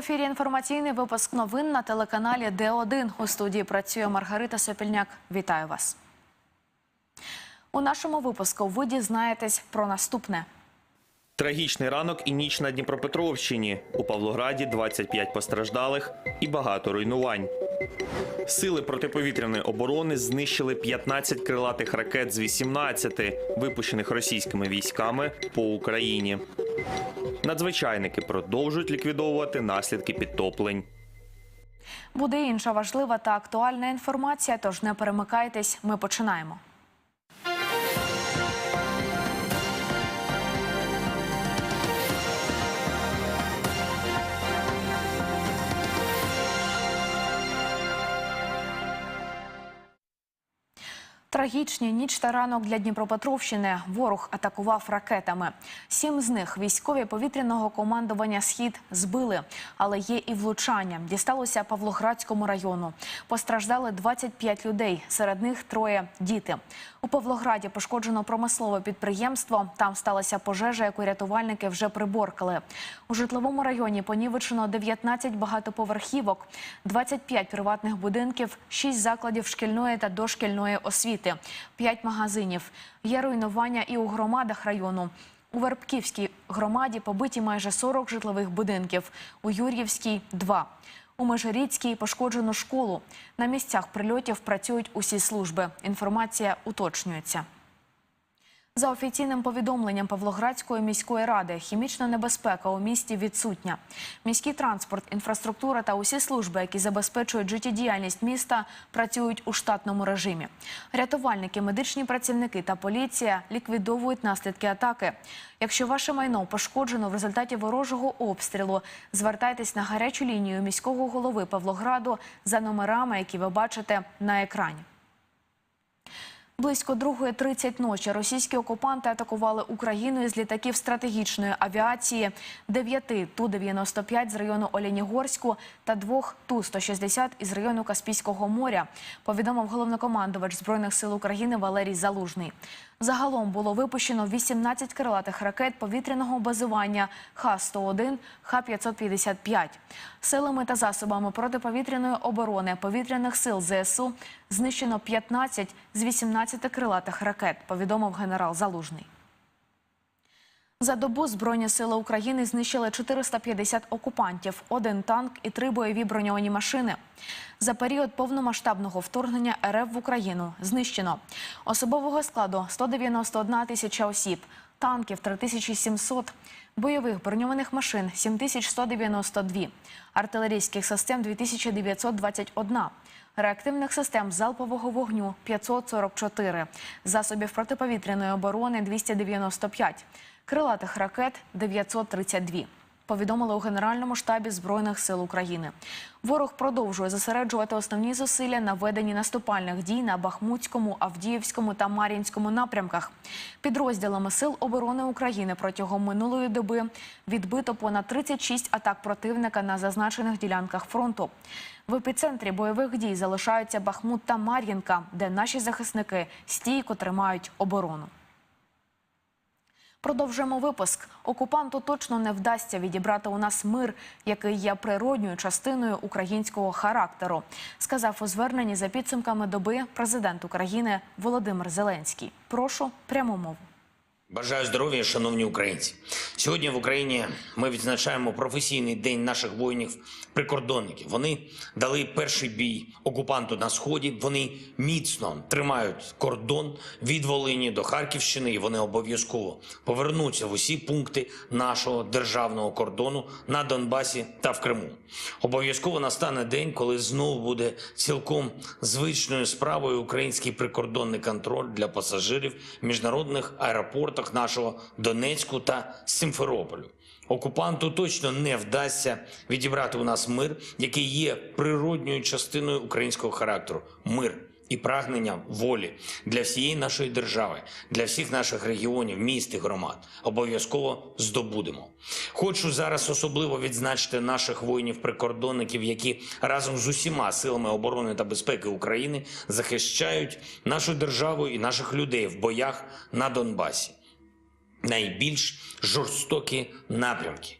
ефірі інформаційний випуск новин на телеканалі Д1. У студії працює Маргарита Сопільняк. Вітаю вас. У нашому випуску ви дізнаєтесь про наступне. Трагічний ранок і ніч на Дніпропетровщині. У Павлограді 25 постраждалих і багато руйнувань. Сили протиповітряної оборони знищили 15 крилатих ракет з 18, випущених російськими військами по Україні. Надзвичайники продовжують ліквідовувати наслідки підтоплень. Буде інша важлива та актуальна інформація. Тож не перемикайтесь. Ми починаємо. Трагічні ніч та ранок для Дніпропетровщини. Ворог атакував ракетами. Сім з них військові повітряного командування Схід збили, але є і влучання. Дісталося Павлоградському району. Постраждали 25 людей. Серед них троє діти. У Павлограді пошкоджено промислове підприємство. Там сталася пожежа, яку рятувальники вже приборкали. У житловому районі понівечено 19 багатоповерхівок, 25 приватних будинків, 6 закладів шкільної та дошкільної освіти, 5 магазинів. Є руйнування і у громадах району. У Вербківській громаді побиті майже 40 житлових будинків, у Юр'ївській – 2. У Межиріцькій пошкоджено школу. На місцях прильотів працюють усі служби. Інформація уточнюється. За офіційним повідомленням Павлоградської міської ради, хімічна небезпека у місті відсутня. Міський транспорт, інфраструктура та усі служби, які забезпечують життєдіяльність міста, працюють у штатному режимі. Рятувальники, медичні працівники та поліція ліквідовують наслідки атаки. Якщо ваше майно пошкоджено в результаті ворожого обстрілу, звертайтесь на гарячу лінію міського голови Павлограду за номерами, які ви бачите на екрані. Близько 2.30 ночі російські окупанти атакували Україну із літаків стратегічної авіації 9 Ту-95 з району Оленігорську та двох Ту-160 із району Каспійського моря, повідомив головнокомандувач Збройних сил України Валерій Залужний. Загалом було випущено 18 крилатих ракет повітряного базування Х-101, Х-555. Силами та засобами протиповітряної оборони повітряних сил ЗСУ знищено 15 з 18 крилатих ракет, повідомив генерал Залужний. За добу Збройні сили України знищили 450 окупантів, один танк і три бойові броньовані машини. За період повномасштабного вторгнення РФ в Україну знищено особового складу 191 тисяча осіб, танків 3700, бойових броньованих машин 7192, артилерійських систем 2921, реактивних систем залпового вогню 544, засобів протиповітряної оборони 295, крилатих ракет 932. Повідомили у Генеральному штабі Збройних сил України. Ворог продовжує зосереджувати основні зусилля на веденні наступальних дій на Бахмутському, Авдіївському та Мар'їнському напрямках. Підрозділами Сил оборони України протягом минулої доби відбито понад 36 атак противника на зазначених ділянках фронту. В епіцентрі бойових дій залишаються Бахмут та Мар'їнка, де наші захисники стійко тримають оборону. Продовжуємо випуск. Окупанту точно не вдасться відібрати у нас мир, який є природньою частиною українського характеру, сказав у зверненні за підсумками доби президент України Володимир Зеленський. Прошу пряму мову. Бажаю здоров'я, шановні українці. Сьогодні в Україні ми відзначаємо професійний день наших воїнів-прикордонників. Вони дали перший бій окупанту на сході. Вони міцно тримають кордон від Волині до Харківщини, і вони обов'язково повернуться в усі пункти нашого державного кордону на Донбасі та в Криму. Обов'язково настане день, коли знову буде цілком звичною справою український прикордонний контроль для пасажирів міжнародних аеропортах нашого Донецьку та Симферополю. Окупанту точно не вдасться відібрати у нас мир, який є природньою частиною українського характеру. Мир і прагнення волі для всієї нашої держави, для всіх наших регіонів, міст і громад обов'язково здобудемо. Хочу зараз особливо відзначити наших воїнів-прикордонників, які разом з усіма силами оборони та безпеки України захищають нашу державу і наших людей в боях на Донбасі найбільш жорстокі напрямки: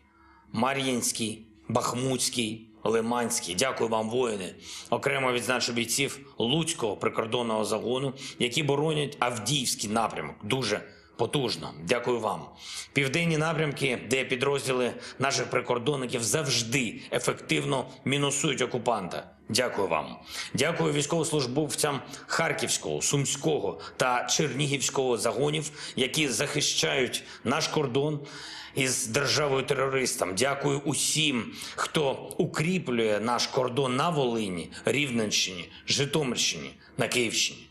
Мар'їнський, Бахмутський, Лиманський. Дякую вам, воїни. Окремо відзначу бійців Луцького прикордонного загону, які боронять Авдіївський напрямок. Дуже потужно. Дякую вам. Південні напрямки, де підрозділи наших прикордонників завжди ефективно мінусують окупанта. Дякую вам. Дякую військовослужбовцям Харківського, Сумського та Чернігівського загонів, які захищають наш кордон із державою терористам. Дякую усім, хто укріплює наш кордон на Волині, Рівненщині, Житомирщині, на Київщині.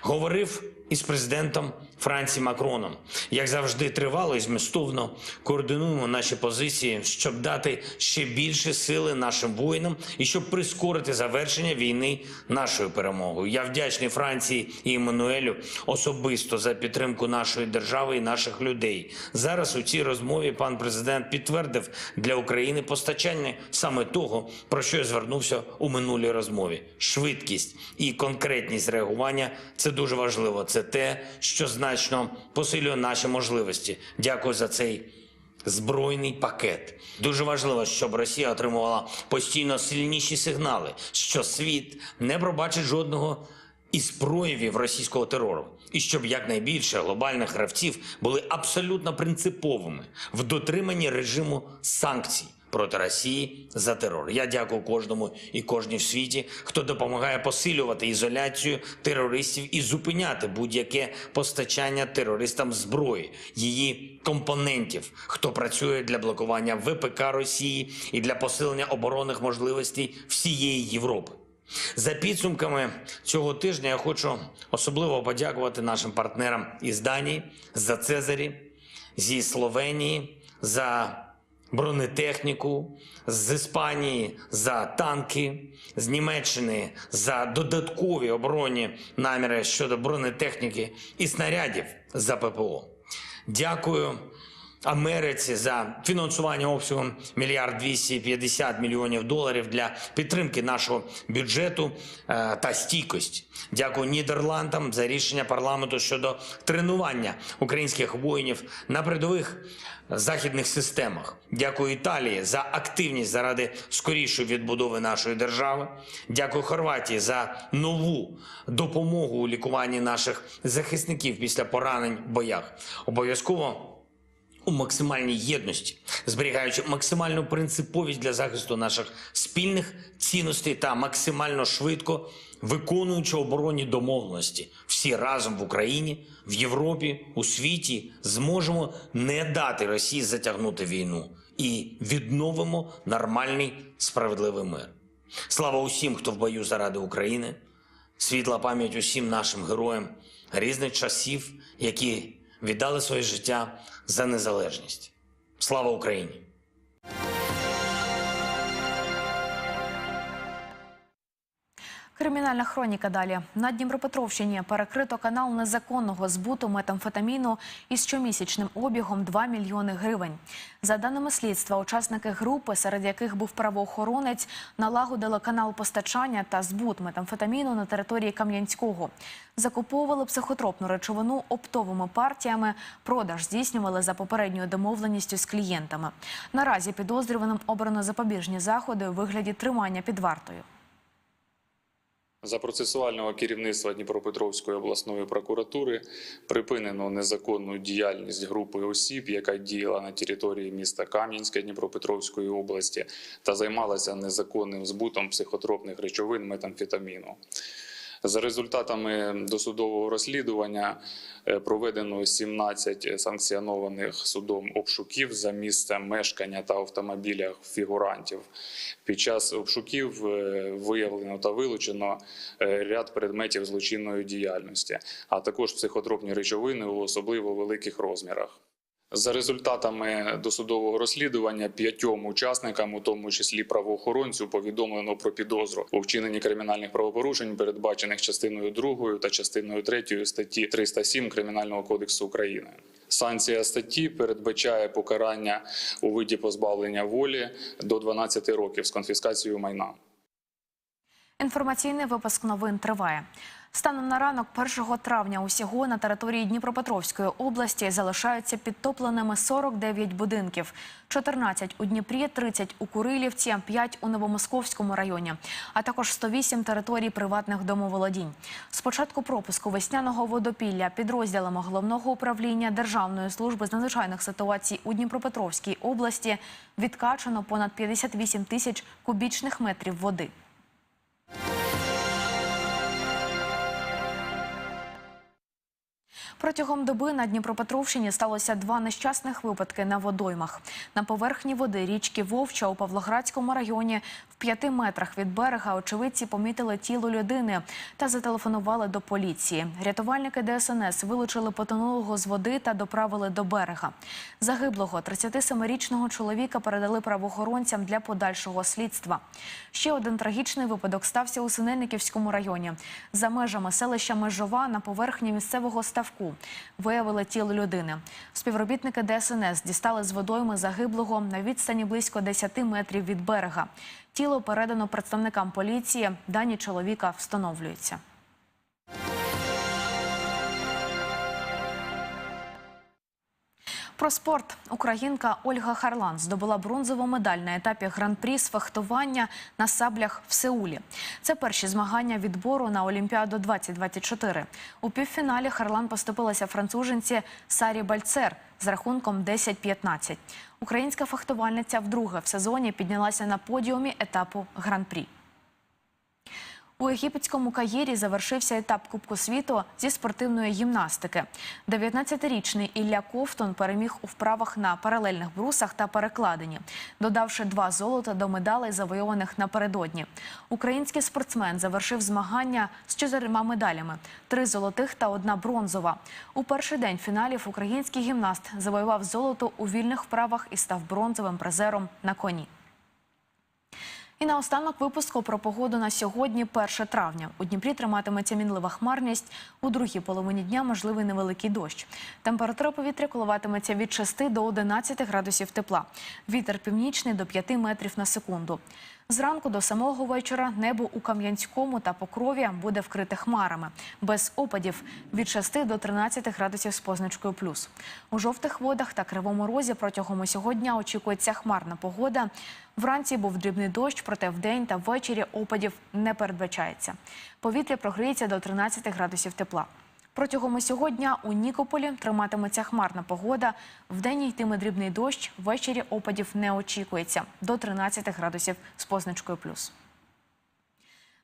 Говорив із президентом Франції Макроном. Як завжди, тривало і змістовно координуємо наші позиції, щоб дати ще більше сили нашим воїнам і щоб прискорити завершення війни нашою перемогою. Я вдячний Франції і Еммануелю особисто за підтримку нашої держави і наших людей. Зараз у цій розмові пан президент підтвердив для України постачання саме того, про що я звернувся у минулій розмові. Швидкість і конкретність реагування це дуже важливо. Це те, що значно посилює наші можливості. Дякую за цей збройний пакет. Дуже важливо, щоб Росія отримувала постійно сильніші сигнали, що світ не пробачить жодного із проявів російського терору, і щоб якнайбільше глобальних гравців були абсолютно принциповими в дотриманні режиму санкцій проти Росії за терор. Я дякую кожному і кожній в світі, хто допомагає посилювати ізоляцію терористів і зупиняти будь-яке постачання терористам зброї, її компонентів, хто працює для блокування ВПК Росії і для посилення оборонних можливостей всієї Європи. За підсумками цього тижня я хочу особливо подякувати нашим партнерам із Данії за Цезарі, зі Словенії за бронетехніку, з Іспанії за танки, з Німеччини за додаткові оборонні наміри щодо бронетехніки і снарядів за ППО. Дякую Америці за фінансування обсягом мільярд 250 мільйонів доларів для підтримки нашого бюджету е, та стійкості. Дякую Нідерландам за рішення парламенту щодо тренування українських воїнів на передових західних системах. Дякую Італії за активність заради скорішої відбудови нашої держави. Дякую Хорватії за нову допомогу у лікуванні наших захисників після поранень в боях. Обов'язково у максимальній єдності, зберігаючи максимальну принциповість для захисту наших спільних цінностей та максимально швидко виконуючи оборонні домовленості, всі разом в Україні, в Європі, у світі зможемо не дати Росії затягнути війну і відновимо нормальний справедливий мир. Слава усім, хто в бою заради України, світла пам'ять усім нашим героям різних часів, які віддали своє життя за незалежність. Слава Україні! Кримінальна хроніка далі. На Дніпропетровщині перекрито канал незаконного збуту метамфетаміну із щомісячним обігом 2 мільйони гривень. За даними слідства, учасники групи, серед яких був правоохоронець, налагодили канал постачання та збут метамфетаміну на території Кам'янського. Закуповували психотропну речовину оптовими партіями. Продаж здійснювали за попередньою домовленістю з клієнтами. Наразі підозрюваним обрано запобіжні заходи у вигляді тримання під вартою. За процесуального керівництва Дніпропетровської обласної прокуратури припинено незаконну діяльність групи осіб, яка діяла на території міста Кам'янська Дніпропетровської області та займалася незаконним збутом психотропних речовин метамфетаміну. За результатами досудового розслідування е, проведено 17 санкціонованих судом обшуків за місцем мешкання та автомобілях фігурантів. Під час обшуків е, виявлено та вилучено е, ряд предметів злочинної діяльності, а також психотропні речовини у особливо великих розмірах. За результатами досудового розслідування п'ятьом учасникам, у тому числі правоохоронцю, повідомлено про підозру у вчиненні кримінальних правопорушень, передбачених частиною 2 та частиною 3 статті 307 Кримінального кодексу України. Санкція статті передбачає покарання у виді позбавлення волі до 12 років з конфіскацією майна. Інформаційний випуск новин триває. Станом на ранок 1 травня усього на території Дніпропетровської області залишаються підтопленими 49 будинків. 14 у Дніпрі, 30 у Курилівці, 5 у Новомосковському районі, а також 108 територій приватних домоволодінь. З початку пропуску весняного водопілля підрозділами головного управління Державної служби з надзвичайних ситуацій у Дніпропетровській області відкачано понад 58 тисяч кубічних метрів води. Протягом доби на Дніпропетровщині сталося два нещасних випадки на водоймах. На поверхні води річки Вовча у Павлоградському районі п'яти метрах від берега очевидці помітили тіло людини та зателефонували до поліції. Рятувальники ДСНС вилучили потонулого з води та доправили до берега. Загиблого 37-річного чоловіка передали правоохоронцям для подальшого слідства. Ще один трагічний випадок стався у Синельниківському районі. За межами селища Межова на поверхні місцевого ставку виявили тіло людини. Співробітники ДСНС дістали з водойми загиблого на відстані близько 10 метрів від берега. Тіло передано представникам поліції. Дані чоловіка встановлюються. Про спорт українка Ольга Харлан здобула бронзову медаль на етапі гран-прі з фехтування на саблях в Сеулі. Це перші змагання відбору на Олімпіаду 2024. У півфіналі Харлан поступилася француженці Сарі Бальцер з рахунком 10-15. Українська фехтувальниця вдруге в сезоні піднялася на подіумі етапу гран-прі. У єгипетському Каїрі завершився етап Кубку світу зі спортивної гімнастики. 19-річний Ілля Ковтун переміг у вправах на паралельних брусах та перекладині, додавши два золота до медалей, завойованих напередодні. Український спортсмен завершив змагання з чотирма медалями: три золотих та одна бронзова. У перший день фіналів український гімнаст завоював золото у вільних вправах і став бронзовим призером на коні. І наостанок випуску про погоду на сьогодні, 1 травня. У Дніпрі триматиметься мінлива хмарність. У другій половині дня можливий невеликий дощ. Температура повітря коливатиметься від 6 до 11 градусів тепла. Вітер північний до 5 метрів на секунду. Зранку до самого вечора небо у Кам'янському та Покрові буде вкрите хмарами. Без опадів від 6 до 13 градусів з позначкою плюс. У жовтих водах та кривому розі протягом усього дня очікується хмарна погода. Вранці був дрібний дощ, проте вдень та ввечері опадів не передбачається. Повітря прогріється до 13 градусів тепла. Протягом усього дня у Нікополі триматиметься хмарна погода. Вдень йтиме дрібний дощ, ввечері опадів не очікується до 13 градусів з позначкою плюс.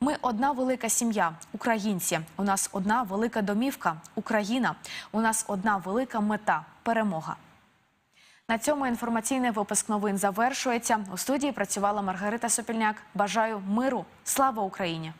Ми одна велика сім'я, українці. У нас одна велика домівка, Україна. У нас одна велика мета перемога. На цьому інформаційний випуск новин завершується. У студії працювала Маргарита Сопільняк. Бажаю миру. Слава Україні!